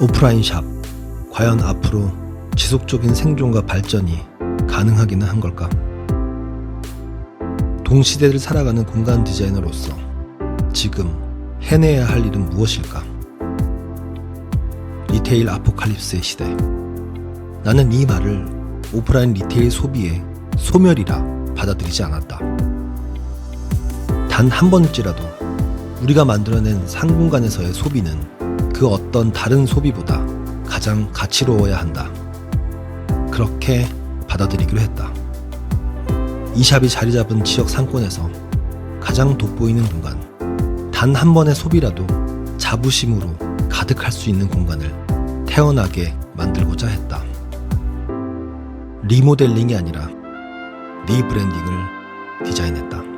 오프라인 샵. 과연 앞으로 지속적인 생존과 발전이 가능하기는 한 걸까? 동시대를 살아가는 공간 디자이너로서 지금 해내야 할 일은 무엇일까? 리테일 아포칼립스의 시대. 나는 이 말을 오프라인 리테일 소비의 소멸이라 받아들이지 않았다. 단 한 번쯤이라도 우리가 만들어낸 상공간에서의 소비는 그 어떤 다른 소비보다 가장 가치로워야 한다. 그렇게 받아들이기로 했다. 이 샵이 자리 잡은 지역 상권에서 가장 돋보이는 공간, 단 한 번의 소비라도 자부심으로 가득할 수 있는 공간을 태어나게 만들고자 했다. 리모델링이 아니라 리브랜딩을 디자인했다.